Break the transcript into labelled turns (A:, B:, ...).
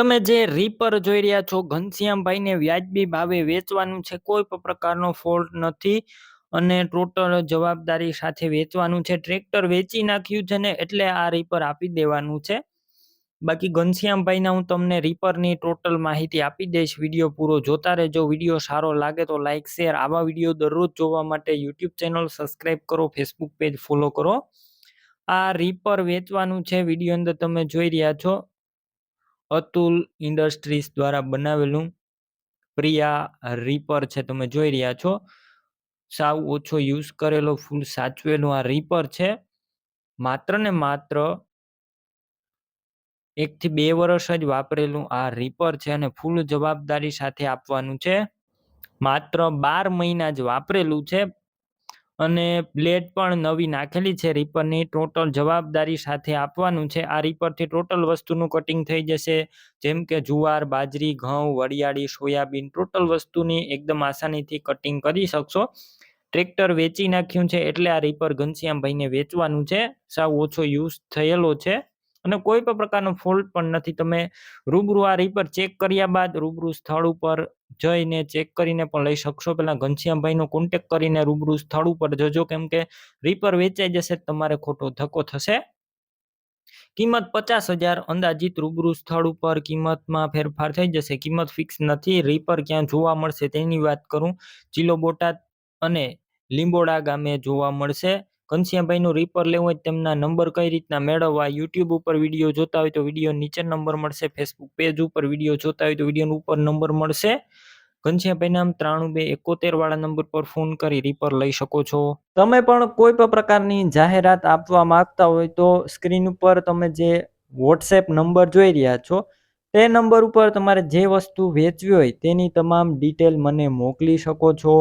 A: તમે જે રીપર જોઈ રહ્યા છો, ઘનશ્યામભાઈને વ્યાજબી ભાવે વેચવાનું છે, કોઈ પણ પ્રકારનો ફોલ્ટ નથી અને ટોટલ જવાબદારી સાથે વેચવાનું છે. ટ્રેક્ટર વેચી નાખ્યું છે ને, એટલે આ રીપર આપી દેવાનું છે. બાકી ઘનશ્યામભાઈના હું તમને રીપરની ટોટલ માહિતી આપી દઈશ. વીડિયો પૂરો જોતા રહેજો. વીડિયો સારો લાગે તો લાઇક શેર આવા વીડિયો દરરોજ જોવા માટે યુટ્યુબ ચેનલ સબસ્ક્રાઈબ કરો ફેસબુક પેજ ફોલો કરો. આ રીપર વેચવાનું છે. વીડિયો અંદર તમે જોઈ રહ્યા છો. અતુલ ઇન્ડસ્ટ્રીઝ દ્વારા બનાવેલું પ્રિયા રીપર છે, તમે જોઈ રહ્યા છો. સાવ ઓછો યુઝ કરેલો ફૂલ સાચવેલું આ રીપર છે. માત્ર ને માત્ર એકથી બે વર્ષ જ વાપરેલું આ રીપર છે અને ફૂલ જવાબદારી સાથે આપવાનું છે. માત્ર બાર મહિના જ વાપરેલું છે. અને બ્લેડ પણ નવી નાખેલી છે. રીપરની ટોટલ જવાબદારી સાથે આપવાનું છે. આ રીપરથી ટોટલ વસ્તુનું કટિંગ થઈ જશે. જેમ કે જુવાર, બાજરી, ઘઉં, વરિયાળી, સોયાબીન ટોટલ વસ્તુની એકદમ આસાનીથી કટિંગ કરી શકશો. ટ્રેક્ટર વેચી નાખ્યું છે એટલે આ રીપર ઘનશ્યામભાઈને વેચવાનું છે. સાવ ઓછો યુઝ થયેલો છે. અને કોઈ પણ પ્રકારનો ફોલ્ટ પણ નથી. તમે રૂબરૂ આ રીપર ચેક કર્યા બાદ રૂબરૂ સ્થળ ઉપર જઈને ચેક કરીને પણ લઈ શકશો. પહેલાં ઘનશ્યામભાઈનો કોન્ટેક કરીને રૂબરૂ સ્થળ ઉપર જજો. કેમ કે રીપર વેચાઈ જશે તમારે ખોટો ધક્કો થશે. કિંમત પચાસ હજાર અંદાજિત રૂબરૂ સ્થળ ઉપર કિંમતમાં ફેરફાર થઈ જશે. કિંમત ફિક્સ નથી. રીપર ક્યાં જોવા મળશે તેની વાત કરું. જિલ્લો બોટાદ અને લીંબોડા ગામે જોવા મળશે. ઘનશ્યામભાઈનું રીપર લેવું હોય તેમના નંબર કઈ રીતના મેળવવા યુટ્યુબ ઉપર વીડિયો જોતા હોય તો વીડિયો નીચે નંબર મળશે ફેસબુક પેજ ઉપર વીડિયો જોતા હોય તો વીડિયો ઉપર નંબર મળશે. ઘનશ્યામભાઈ નામ ત્રાણું બે એકોતેર વાળા નંબર પર ફોન કરી રીપર લઈ શકો છો. તમે પણ કોઈ પણ પ્રકારની જાહેરાત આપવા માંગતા હોય તો સ્ક્રીન ઉપર તમે જે વોટ્સએપ નંબર જોઈ રહ્યા છો, તે નંબર ઉપર તમારે જે વસ્તુ વેચવી હોય તેની તમામ ડિટેલ મને મોકલી શકો છો.